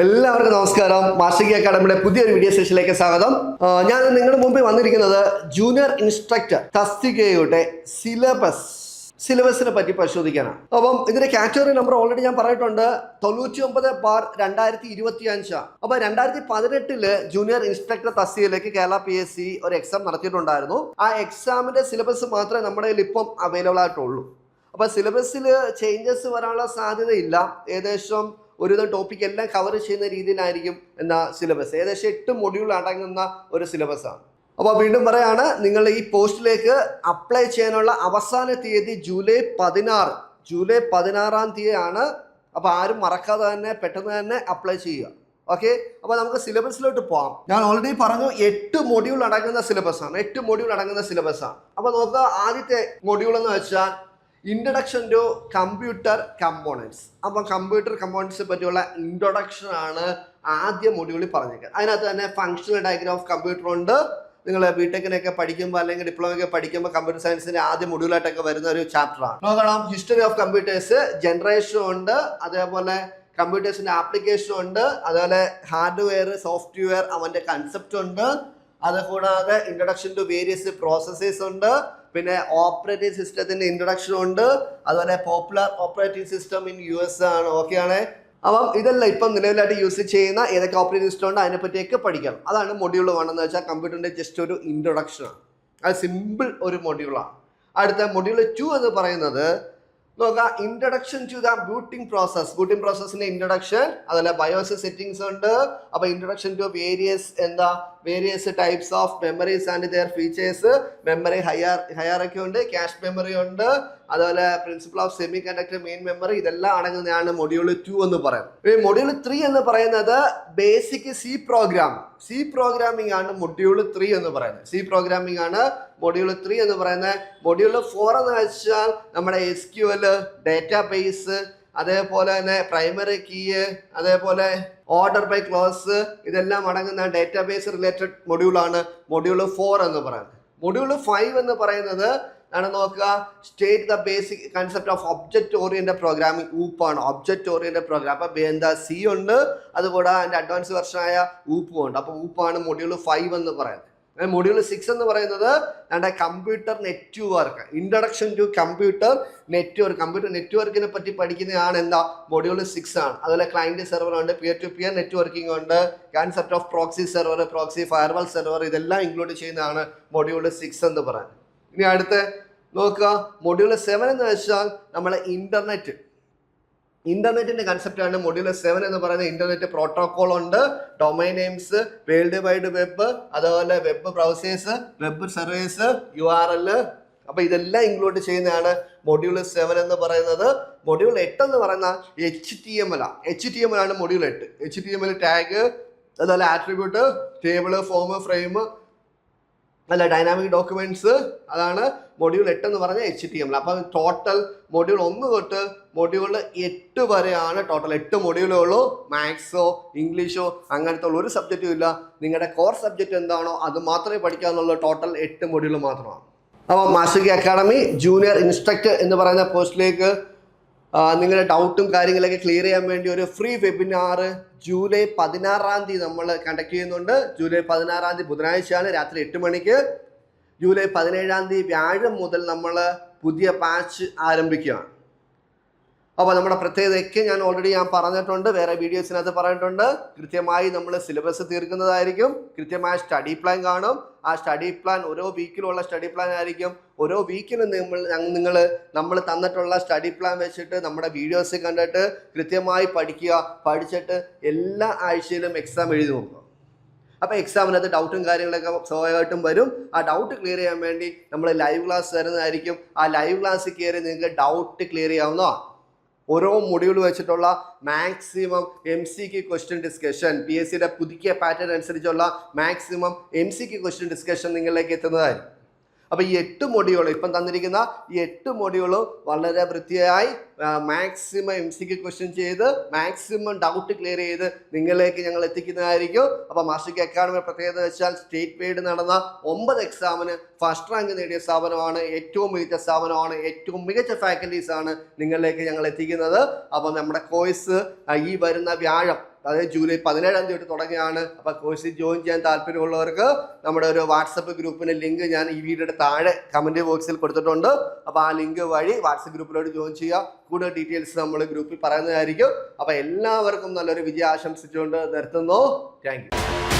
എല്ലാവർക്കും നമസ്കാരം. മാർഷിക അക്കാഡമിയുടെ പുതിയൊരു വീഡിയോ സെഷനിലേക്ക് സ്വാഗതം. ഞാൻ നിങ്ങളുടെ മുമ്പിൽ വന്നിരിക്കുന്നത് ജൂനിയർ ഇൻസ്ട്രക്ടർ തസ്തികയുടെ സിലബസ് സിലബസിനെ പറ്റി പരിശോധിക്കാനാണ്. അപ്പം ഇതിന്റെ കാറ്റഗറി നമ്പർ ഓൾറെഡി ഞാൻ പറഞ്ഞിട്ടുണ്ട്. തൊണ്ണൂറ്റി ഒമ്പത് ബാർ രണ്ടായിരത്തി ഇരുപത്തി അഞ്ചാണ് അപ്പൊ രണ്ടായിരത്തി പതിനെട്ടിൽ ജൂനിയർ ഇൻസ്ട്രക്ടർ തസ്തികയിലേക്ക് കേരള പി എസ് സി ഒരു എക്സാം നടത്തിയിട്ടുണ്ടായിരുന്നു. ആ എക്സാമിന്റെ സിലബസ് മാത്രമേ നമ്മുടെ കയ്യിൽ ഇപ്പം അവൈലബിൾ ആയിട്ടുള്ളൂ. അപ്പൊ സിലബസിൽ ചേഞ്ചസ് വരാനുള്ള സാധ്യതയില്ല. ഏകദേശം ഒരുവിധം ടോപ്പിക് എല്ലാം കവർ ചെയ്യുന്ന രീതിയിലായിരിക്കും എന്ന സിലബസ് ഏകദേശം എട്ട് മൊഡ്യൂൾ അടങ്ങുന്ന ഒരു സിലബസാണ് അപ്പോൾ വീണ്ടും പറയാണ് നിങ്ങൾ ഈ പോസ്റ്റിലേക്ക് അപ്ലൈ ചെയ്യാനുള്ള അവസാന തീയതി ജൂലൈ പതിനാറ്. ജൂലൈ പതിനാറാം തീയതിയാണ്. അപ്പോൾ ആരും മറക്കാതെ തന്നെ പെട്ടെന്ന് തന്നെ അപ്ലൈ ചെയ്യുക. ഓക്കെ അപ്പോൾ നമുക്ക് സിലബസിലോട്ട് പോകാം ഞാൻ ഓൾറെഡി പറഞ്ഞു എട്ട് മൊഡ്യൂൾ അടങ്ങുന്ന സിലബസ് ആണ്. എട്ട് മൊഡ്യൂൾ അടങ്ങുന്ന സിലബസ് ആണ്. അപ്പോൾ നോക്കുക ആദ്യത്തെ മൊഡ്യൂൾ എന്ന് വെച്ചാൽ ഇൻട്രഡക്ഷൻ ടു കമ്പ്യൂട്ടർ കമ്പോണൻസ് അപ്പം കമ്പ്യൂട്ടർ കമ്പോണൻസിനെ പറ്റിയുള്ള ഇൻട്രൊഡക്ഷൻ ആണ് ആദ്യ മൊഡ്യൂളിൽ പറഞ്ഞേക്കുന്നത്. അതിനകത്ത് തന്നെ ഫങ്ഷണൽ ഡയഗ്രാം ഓഫ് കമ്പ്യൂട്ടർ ഉണ്ട്. നിങ്ങൾ ബിടെക്കിനൊക്കെ പഠിക്കുമ്പോൾ അല്ലെങ്കിൽ ഡിപ്ലോമയൊക്കെ പഠിക്കുമ്പോൾ കമ്പ്യൂട്ടർ സയൻസിന്റെ ആദ്യ മൊഡ്യൂളായിട്ടൊക്കെ വരുന്ന ഒരു ചാപ്റ്ററാണ് നോക്കണം. ഹിസ്റ്ററി ഓഫ് കമ്പ്യൂട്ടേഴ്സ് ജനറേഷൻ ഉണ്ട്. അതേപോലെ കമ്പ്യൂട്ടേഴ്സിന്റെ ആപ്ലിക്കേഷൻ ഉണ്ട്. അതുപോലെ ഹാർഡ്വെയർ സോഫ്റ്റ്വെയർ അവന്റെ കൺസെപ്റ്റ് ഉണ്ട്. അതുകൂടാതെ ഇൻട്രൊഡക്ഷൻ ടു വേരിയസ് പ്രോസസ്സേഴ്സ് ഉണ്ട്. പിന്നെ ഓപ്പറേറ്റിംഗ് സിസ്റ്റത്തിന്റെ ഇൻട്രൊഡക്ഷൻ ഉണ്ട്. അതുപോലെ popular operating system in U S ആണ്. ഓക്കെ ആണ്? അപ്പം ഇതെല്ലാം ഇപ്പം നിലവിലായിട്ട് യൂസ് ചെയ്യുന്ന ഏതൊക്കെ ഓപ്പറേറ്റിംഗ് സിസ്റ്റം ഉണ്ട് അതിനെ പറ്റിയൊക്കെ പഠിക്കണം. അതാണ് മൊഡ്യൂൾ വേണമെന്ന് വെച്ചാൽ കമ്പ്യൂട്ടറിന്റെ ജസ്റ്റ് ഒരു ഇൻട്രൊഡക്ഷൻ ആണ്. അത് സിമ്പിൾ ഒരു മൊഡ്യൂളാണ് അടുത്ത മൊഡ്യൂൾ ടു എന്ന് പറയുന്നത് നോക്കാം introduction to the booting process booting പ്രോസസ്സിന്റെ introduction അതല്ല ബയോസ് സെറ്റിംഗ്സ് ഉണ്ട്. അപ്പൊ ഇൻട്രഡക്ഷൻ ടു വേരിയസ് എന്താ various types of memories and their features memory hierarchy ഹയറൊക്കെ ഉണ്ട്. ക്യാഷ് മെമ്മറി ഉണ്ട്. അതുപോലെ principle of semiconductor main memory ഇതെല്ലാം അടങ്ങുന്നതാണ് മൊഡ്യൂൾ ടു എന്ന് പറയുന്നത്. മൊഡ്യൂൾ ത്രീ എന്ന് പറയുന്നത് basic C program C programming ആണ് മൊഡ്യൂൾ ത്രീ എന്ന് പറയുന്നത്. സി പ്രോഗ്രാമിംഗ് ആണ് മൊഡ്യൂൾ ത്രീ എന്ന് പറയുന്നത്. മൊഡ്യൂൾ ഫോർ എന്ന് വെച്ചാൽ നമ്മുടെ S Q L database അതേപോലെ തന്നെ പ്രൈമറി കീ അതേപോലെ ഓർഡർ ബൈ ക്ലോസ് ഇതെല്ലാം അടങ്ങുന്ന ഡേറ്റാബേസ് റിലേറ്റഡ് മൊഡ്യൂളാണ് മൊഡ്യൂൾ ഫോർ എന്ന് പറയുന്നത്. മൊഡ്യൂൾ ഫൈവ് എന്ന് പറയുന്നത് ആണ് നോക്കുക. State the basic concept of object oriented programming ഊപ്പാണ് object oriented program അപ്പോൾ എന്താ? സി ഉണ്ട്. അതുകൂടാതെ അതിന്റെ അഡ്വാൻസ് വെർഷനായ ഊപ്പും ഉണ്ട്. അപ്പോൾ ഊപ്പാണ് മൊഡ്യൂൾ ഫൈവ് എന്ന് പറയുന്നത്. മൊഡ്യൂൾ സിക്സ് എന്ന് പറയുന്നത് നമ്മുടെ computer network introduction to computer network computer നെറ്റ്വർക്കിനെ പറ്റി പഠിക്കുന്നതാണ് എന്താ? മൊഡ്യൂൾ സിക്സ് ആണ്. അതുപോലെ ക്ലയന്റ് സെർവർ ഉണ്ട്. പിയർ ടു പിയർ നെറ്റ്വർക്കിംഗ് ഉണ്ട്. Concept of proxy server proxy firewall server ഇതെല്ലാം ഇൻക്ലൂഡ് ചെയ്യുന്നതാണ് മൊഡ്യൂൾ സിക്സ് എന്ന് പറയുന്നത്. ഇനി അടുത്ത നോക്കുക. മൊഡ്യൂൾ സെവൻ എന്ന് വെച്ചാൽ നമ്മളെ ഇന്റർനെറ്റ് ഇന്റർനെറ്റിന്റെ ആണ് മൊഡ്യൂൾ സെവൻ എന്ന് പറയുന്നത് ഇന്റർനെറ്റ് പ്രോട്ടോകോൾ ഉണ്ട്. Domain names world wide web അതുപോലെ web browsers web service U R L അപ്പൊ ഇതെല്ലാം ഇൻക്ലൂഡ് ചെയ്യുന്നതാണ് മൊഡ്യൂൾ സെവൻ എന്ന് പറയുന്നത്. മൊഡ്യൂൾ എട്ട് എന്ന് പറയുന്ന H T M L H T M L ആണ് മൊഡ്യൂൾ എട്ട് H T M L tag അതുപോലെ ആട്രിബ്യൂട്ട് ടേബിൾ ഫോം ഫ്രെയിം അല്ല ഡൈനാമിക് ഡോക്യുമെന്റ്സ് അതാണ് മൊഡ്യൂൾ എട്ട് എന്ന് പറഞ്ഞ എച്ച് ടി എം അപ്പം ടോട്ടൽ മൊഡ്യൂൾ ഒന്ന് തൊട്ട് മൊഡ്യൂൾ എട്ട് വരെയാണ് ടോട്ടൽ എട്ട് മൊഡ്യൂളേ മാത്സോ ഇംഗ്ലീഷോ അങ്ങനത്തെ ഉള്ള ഒരു സബ്ജക്റ്റും ഇല്ല. നിങ്ങളുടെ കോർ സബ്ജക്റ്റ് എന്താണോ അത് മാത്രമേ പഠിക്കാന്നുള്ളൂ. ടോട്ടൽ എട്ട് മൊഡ്യൂൾ മാത്രമാണ്. അപ്പോൾ മാസിക അക്കാഡമി ജൂനിയർ ഇൻസ്ട്രക്ടർ എന്ന് പറയുന്ന പോസ്റ്റിലേക്ക് നിങ്ങളുടെ ഡൗട്ടും കാര്യങ്ങളൊക്കെ ക്ലിയർ ചെയ്യാൻ വേണ്ടി ഒരു ഫ്രീ വെബിനാർ ജൂലൈ പതിനാറാം തീയതി നമ്മൾ കണ്ടക്ട് ചെയ്യുന്നുണ്ട്. ജൂലൈ പതിനാറാം തീയതി ബുധനാഴ്ചയാണ് രാത്രി എട്ട് മണിക്ക്. ജൂലൈ പതിനേഴാം തീയതി വ്യാഴം മുതൽ നമ്മൾ പുതിയ പാച്ച് ആരംഭിക്കുകയാണ്. അപ്പോൾ നമ്മുടെ പ്രത്യേകതയ്ക്ക് ഞാൻ ഓൾറെഡി ഞാൻ പറഞ്ഞിട്ടുണ്ട് വേറെ വീഡിയോസിനകത്ത് പറഞ്ഞിട്ടുണ്ട്. കൃത്യമായി നമ്മൾ സിലബസ് തീർക്കുന്നതായിരിക്കും. കൃത്യമായ സ്റ്റഡി പ്ലാൻ കാണും. ആ സ്റ്റഡി പ്ലാൻ ഓരോ വീക്കിലുള്ള സ്റ്റഡി പ്ലാൻ ആയിരിക്കും. ഓരോ വീക്കിലും നമ്മൾ നിങ്ങൾ നമ്മൾ തന്നിട്ടുള്ള സ്റ്റഡി പ്ലാൻ വെച്ചിട്ട് നമ്മുടെ വീഡിയോസ് കണ്ടിട്ട് കൃത്യമായി പഠിക്കുക. പഠിച്ചിട്ട് എല്ലാ ആഴ്ചയിലും എക്സാം എഴുതി നോക്കുക. അപ്പോൾ എക്സാമിനകത്ത് ഡൗട്ടും കാര്യങ്ങളൊക്കെ സ്വാഭാവികമായിട്ടും വരും. ആ ഡൗട്ട് ക്ലിയർ ചെയ്യാൻ വേണ്ടി നമ്മൾ ലൈവ് ക്ലാസ് തരുന്നതായിരിക്കും ആ ലൈവ് ക്ലാസ്സിൽ കയറി നിങ്ങൾക്ക് ഡൗട്ട് ക്ലിയർ ചെയ്യാവുന്നതാണ്. ഓരോ മൊഡ്യൂൾ വെച്ചിട്ടുള്ള മാക്സിമം എം സിക്ക് ക്വസ്റ്റ്യൻ ഡിസ്കഷൻ പി എസ് സിയുടെ പുതുക്കിയ പാറ്റേൺ അനുസരിച്ചുള്ള മാക്സിമം എം സിക്ക് ക്വസ്റ്റ്യൻ ഡിസ്കഷൻ നിങ്ങളിലേക്ക് എത്തുന്നതായിരിക്കും. അപ്പോൾ ഈ എട്ട് മൊഡ്യൂൾ ഇപ്പം തന്നിരിക്കുന്ന ഈ എട്ട് മൊഡ്യൂളും വളരെ വൃത്തിയായി maximum M C Q question ചെയ്ത് മാക്സിമം ഡൗട്ട് ക്ലിയർ ചെയ്ത് നിങ്ങളിലേക്ക് ഞങ്ങൾ എത്തിക്കുന്നതായിരിക്കും. അപ്പോൾ മാസ്റ്റർ അക്കാഡമി പ്രത്യേകത വെച്ചാൽ സ്റ്റേറ്റ് വൈഡ് നടന്ന ഒമ്പത് എക്സാമിന് ഫസ്റ്റ് റാങ്ക് നേടിയ സ്ഥാപനമാണ് ഏറ്റവും മികച്ച സ്ഥാപനമാണ് ഏറ്റവും മികച്ച ഫാക്കൽറ്റീസ് ആണ് നിങ്ങളിലേക്ക് ഞങ്ങൾ എത്തിക്കുന്നത്. അപ്പോൾ നമ്മുടെ കോഴ്സ് ഈ വരുന്ന വ്യാഴം അതായത് ജൂലൈ പതിനേഴാം തീയതി തുടങ്ങിയാണ്. അപ്പോൾ കോഴ്സിൽ ജോയിൻ ചെയ്യാൻ താല്പര്യമുള്ളവർക്ക് നമ്മുടെ ഒരു വാട്സപ്പ് ഗ്രൂപ്പിന് ലിങ്ക് ഞാൻ ഈ വീഡിയോയുടെ താഴെ കമന്റ് ബോക്സിൽ കൊടുത്തിട്ടുണ്ട്. അപ്പോൾ ആ ലിങ്ക് വഴി വാട്സപ്പ് ഗ്രൂപ്പിലോട്ട് ജോയിൻ ചെയ്യുക. കൂടുതൽ ഡീറ്റെയിൽസ് നമ്മൾ ഗ്രൂപ്പിൽ പറയുന്നതായിരിക്കും. അപ്പോൾ എല്ലാവർക്കും നല്ലൊരു വിജയം ആശംസിച്ചുകൊണ്ട് നിർത്തുന്നു താങ്ക്